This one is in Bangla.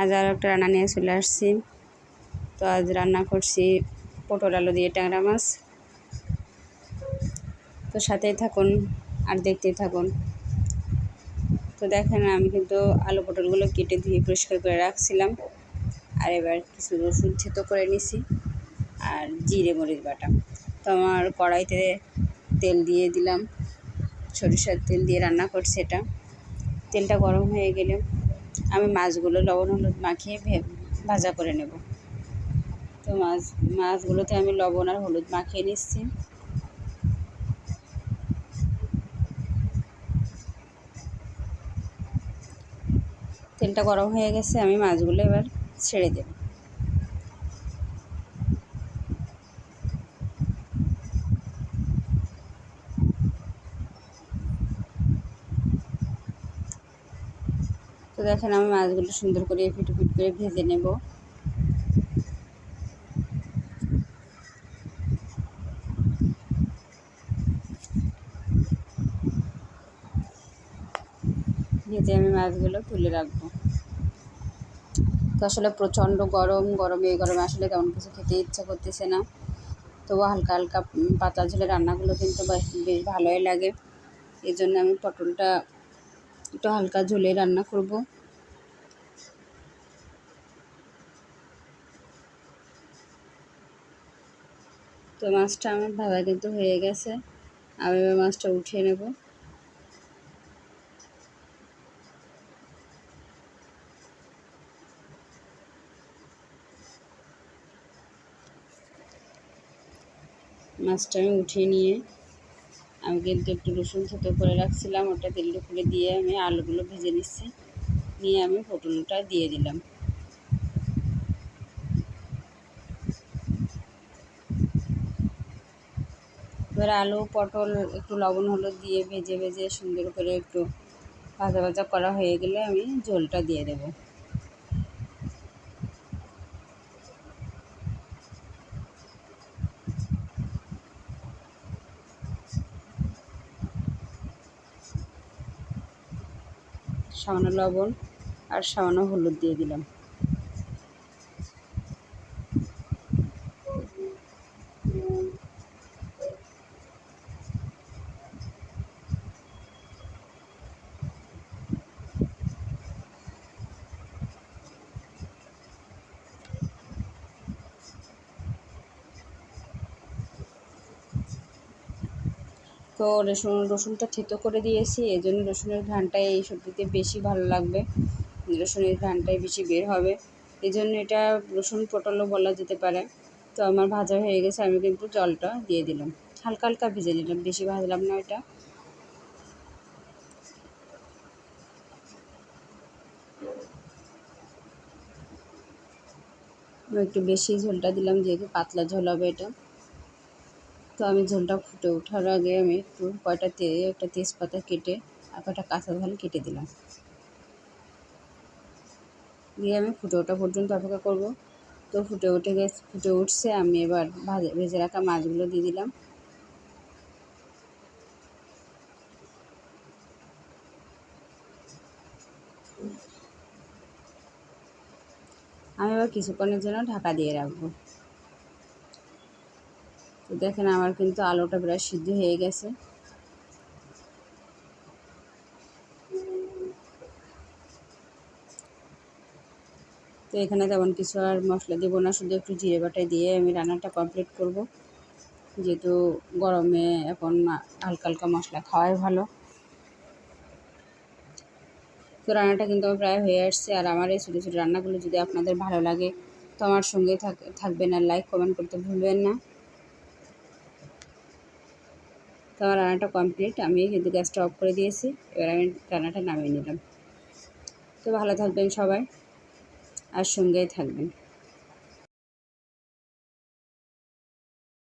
আজ আরও একটা রান্না নিয়ে চলে আসছি। তো আজ রান্না করছি পটল আলু দিয়ে ট্যাংরা মাছ। তো সাথেই থাকুন আর দেখতেই থাকুন। তো দেখেন, আমি কিন্তু আলু পটলগুলো কেটে ধুয়ে পরিষ্কার করে রাখছিলাম। আর এবার কিছু রসুন থেতো করে নিছি আর জিরে মরিচ বাটা। তো আমার কড়াইতে তেল দিয়ে দিলাম। সরিষার তেল দিয়ে রান্না করছি এটা। তেলটা গরম হয়ে গেলে আমি মাছগুলো লবণ হলুদ মাখিয়ে ভাজা করে নেব। তো মাছ, মাছগুলোতে আমি লবণ আর হলুদ মাখিয়ে নিচ্ছি। তেলটা গরম হয়ে গেছে, আমি মাছগুলো এবার ছেড়ে দেব। তো দেখেন আমি মাছগুলো সুন্দর করে ফিট ফিট করে ভেজে নেব। ভেজে আমি মাছগুলো তুলে রাখব। তো আসলে প্রচণ্ড গরম, গরমে এই গরমে আসলে তেমন কিছু খেতে ইচ্ছা করতেছে না। তবু হালকা হালকা পাতা ঝোলে রান্নাগুলো কিন্তু বেশ ভালোই লাগে। এই জন্য আমি পটলটা একটু হালকা ঝোলে রান্না করব। তো মাছটা আমার ভাজা কিন্তু হয়ে গেছে। আমি এবার মাছটা উঠিয়ে নেব। মাছটা আমি উঠিয়ে নিয়ে আমি কিন্তু একটু রসুন থেতো করে রাখছিলাম, ওটা তেল করে দিয়ে আমি আলুগুলো ভেজে নিচ্ছি। নিয়ে আমি পটলটা দিয়ে দিলাম। এবার আলু, পটল, একটু লবণ, হলুদ দিয়ে ভেজে ভেজে সুন্দর করে একটু ভাজা ভাজা করা হয়ে গেলে আমি ঝোলটা দিয়ে দেবো। সামান্য লবণ আর সামান্য হলুদ দিয়ে দিলাম। তো রসুন, রসুনটা থেতো করে দিয়েছি এই জন্য রসুনের ঘ্রাণটাই এই সবজিতে বেশি ভালো লাগবে। রসুনের ঘ্রাণটাই বেশি বের হবে। এই জন্য এটা রসুন পটলও বলা যেতে পারে। তো আমার ভাজা হয়ে গেছে, আমি কিন্তু জলটা দিয়ে দিলাম। হালকা হালকা ভেজে নিলাম, বেশি ভাজলাম না এটা। একটু বেশি ঝোলটা দিলাম, যেহেতু পাতলা ঝোল হবে এটা। তো আমি ঝোলটা ফুটে ওঠার আগে আমি একটু কয়টা তে, একটা তেজপাতা কেটে আর কয়টা কাঁচা ঝাল কেটে দিলাম। দিয়ে আমি ফুটে ওঠা পর্যন্ত অপেক্ষা করব। তো ফুটে উঠে গেছে, ফুটে উঠছে, আমি এবার ভাজে, ভেজে রাখা মাছগুলো দিয়ে দিলাম। আমি এবার কিছুক্ষণের জন্য ঢাকা দিয়ে রাখব। দেখেন আমার কিন্তু আলুটা প্রায় সিদ্ধ হয়ে গেছে। তো এখানে তেমন কিছু আর মশলা দেবো না, শুধু একটু জিরে বাটাই দিয়ে আমি রান্নাটা কমপ্লিট করব। যেহেতু গরমে এখন হালকা হালকা মশলা খাওয়াই ভালো। তো রান্নাটা কিন্তু আমার প্রায় হয়ে আসছে, আর আমার এই ছোটো ছোটো রান্নাগুলো যদি আপনাদের ভালো লাগে, তো আমার সঙ্গে থাক থাকবেন আর লাইক কমেন্ট করতে ভুলবেন না। তো আমার রান্নাটা কমপ্লিট আমি কিন্তু গ্যাসটা অফ করে দিয়েছি। এবার আমি রান্নাটা নামিয়ে নিলাম। তো ভালো থাকবেন সবাই, আর সঙ্গেই থাকবেন।